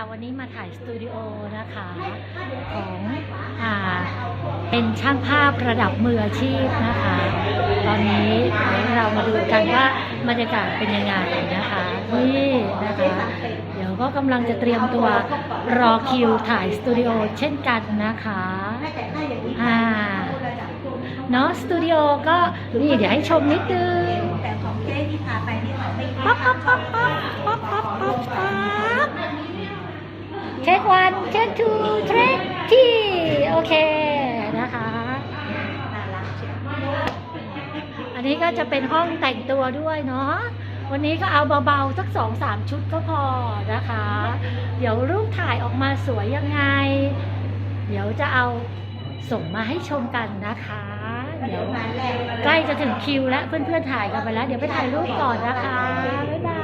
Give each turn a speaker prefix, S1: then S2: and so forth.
S1: ค่ะวันนี้มาถ่ายสตูดิโอนะคะของอ่าเป็นช่างภาพระดับมืออาชีพนะคะ ตอนนี้เดี๋ยวเรามาดูกันว่าบรรยากาศเป็นยังไงนะคะนี่นะคะเดี๋ยวก็กำลังจะเตรียมตัวรอคิวถ่ายสตูดิโอเช่นกันนะคะอ่าเนาะสตูดิโอก็นี่เดี๋ยวให้ชมนิดนึง
S2: แต่ของเจ๊ที่พาไปนี่ของไม่
S1: ป๊อปป๊อปป๊อปป๊อปป๊อปป๊อปป๊อปป๊อป เช็ควันเช็คทูเทรคทีโอเคนะคะ อันนี้ก็จะเป็นห้องแต่งตัวด้วยเนาะวันนี้ก็เอาเบาๆสักสองสามชุดก็พอนะคะ เดี๋ยวรูปถ่ายออกมาสวยยังไง เดี๋ยวจะเอาส่งมาให้ชมกันนะคะ เดี๋ยวใกล้จะถึงคิวแล้วเพื่อนๆถ่ายกันไปแล้ว เดี๋ยวไปถ่ายรูปก่อนนะคะ บ๊ายบาย